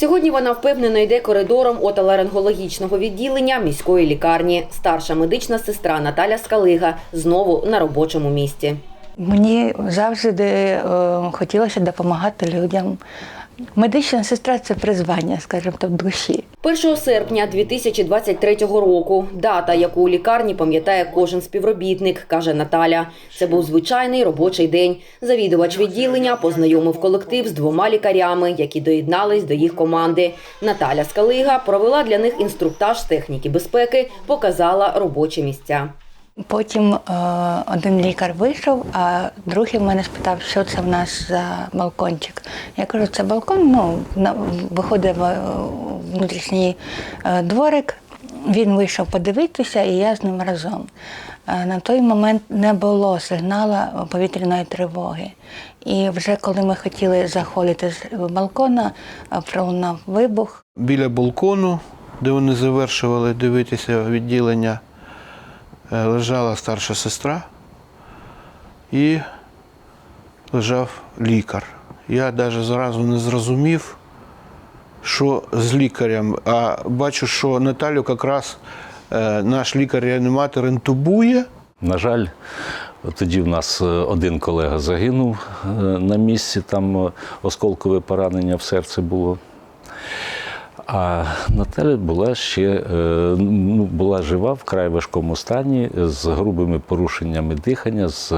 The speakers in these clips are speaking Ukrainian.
Сьогодні вона впевнено йде коридором отоларингологічного відділення міської лікарні. Старша медична сестра Наталя Скалига знову на робочому місці. Мені завжди е, хотілося допомагати людям. Медична сестра це призвання, скажімо так, душі. 1 серпня 2023 року дата, яку у лікарні пам'ятає кожен співробітник, каже Наталя. Це був звичайний робочий день. Завідувач відділення познайомив колектив з двома лікарями, які доєднались до їх команди. Наталя Скалига провела для них інструктаж техніки безпеки, показала робочі місця. Потім е, один лікар вийшов, а другий в мене спитав, що це в нас за балкончик. Я кажу, це балкон, ну, виходить е, внутрішній е, дворик. Він вийшов подивитися, і я з ним разом. На той момент не було сигналу повітряної тривоги. І вже коли ми хотіли заходити з балкона, пролунав вибух. Біля балкону, де вони завершували дивитися відділення, лежала старша сестра і лежав лікар. Я навіть зразу не зрозумів, що з лікарем. А бачу, що Наталю якраз е, наш лікар-реаніматор інтубує. На жаль, тоді в нас е, один колега загинув е, на місці, там е, осколкове поранення в серці було. А Наталя була ще е, ну, була жива в край важкому стані з грубими порушеннями дихання, з е,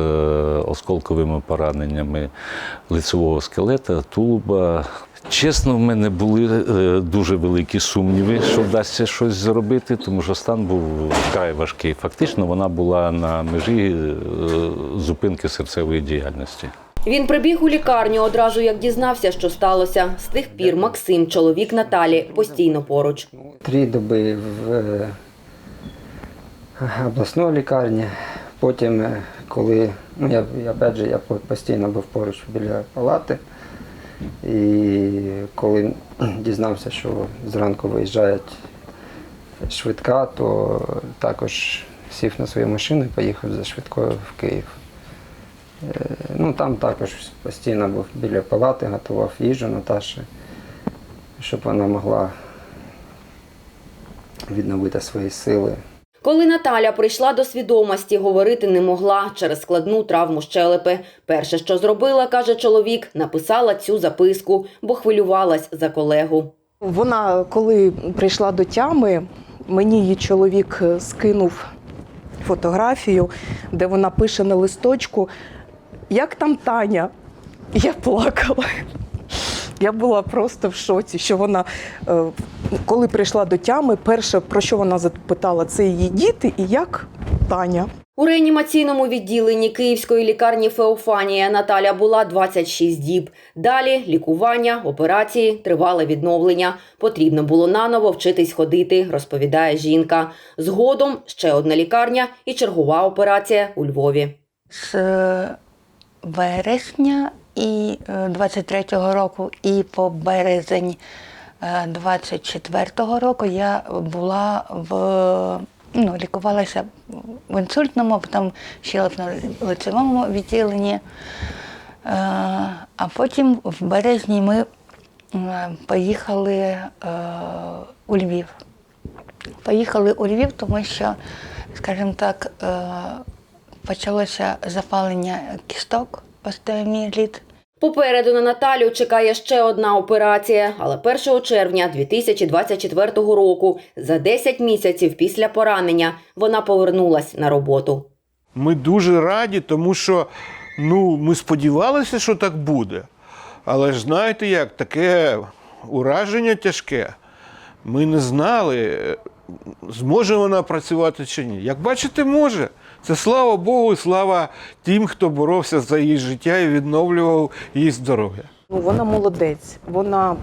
осколковими пораненнями лицевого скелета, тулуба. Чесно, в мене були е, дуже великі сумніви, що вдасться щось зробити, тому що стан був вкрай важкий. Фактично, вона була на межі зупинки серцевої діяльності. Він прибіг у лікарню одразу, як дізнався, що сталося. З тих пір Максим, чоловік Наталі, постійно поруч. Три доби в е, обласній лікарні. Потім, е, коли ну, я, я, же, я постійно був поруч біля палати. І коли дізнався, що зранку виїжджає швидка, то також сів на свою машину і поїхав за швидкою в Київ. Е, Ну, там також постійно був біля палати, готував їжу Наташі, щоб вона могла відновити свої сили. Коли Наталя прийшла до свідомості, говорити не могла через складну травму щелепи. Перше, що зробила, каже чоловік, написала цю записку, бо хвилювалась за колегу. Вона, коли прийшла до тями, мені її чоловік е, скинув фотографію, де вона пише на листочку, як там Таня? Я плакала. Я була просто в шоці, що вона, е, коли прийшла до тями, перше, про що вона запитала, це її діти і як Таня. У реанімаційному відділенні Київської лікарні Феофанія Наталя була 26 діб. Далі лікування, операції, тривале відновлення. Потрібно було наново вчитись ходити, розповідає жінка. Згодом ще одна лікарня і чергова операція у Львові. з е, вересня і е, 23-го року, і по березень е, 24-го року я була в ну, лікувалася в інсультному, потім щелепно-лицевому відділенні. Е, А потім в березні ми е, поїхали е, у Львів. Поїхали у Львів, тому що, скажімо так, е, почалося запалення кісток, остеоміеліт. Попереду на Наталю чекає ще одна операція, але 1 червня 2024 року, за 10 місяців після поранення, вона повернулась на роботу. Ми дуже раді, тому що ну, ми сподівалися, що так буде. Але ж знаєте як, таке ураження тяжке. Ми не знали, зможе вона працювати чи ні. Як бачите, може. Це слава Богу, і слава тим, хто боровся за її життя і відновлював її здоров'я. Ну, вона молодець, вона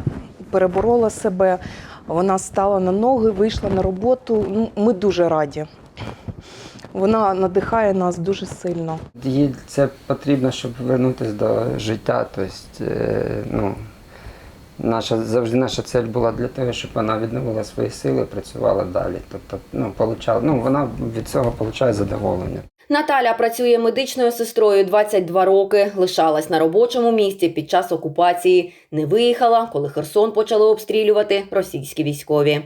переборола себе, вона стала на ноги, вийшла на роботу. Ну, Ми дуже раді. Вона надихає нас дуже сильно. Їй це потрібно, щоб повернутися до життя. Тобто, ну, наша, завжди наша цель була для того, щоб вона відновила свої сили працювала далі. Тобто, ну, получала, ну, вона від цього отримує задоволення. Наталя працює медичною сестрою 22 роки. Лишалась на робочому місці під час окупації. Не виїхала, коли Херсон почали обстрілювати російські військові.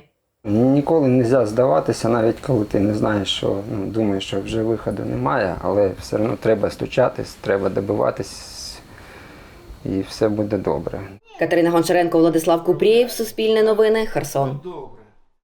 Ніколи не можна здаватися, навіть коли ти не знаєш, що ну, думаєш, що вже виходу немає, але все одно треба стучатись, треба добиватись, і все буде добре. Катерина Гончаренко, Владислав Купрієв, Суспільне новини, Херсон.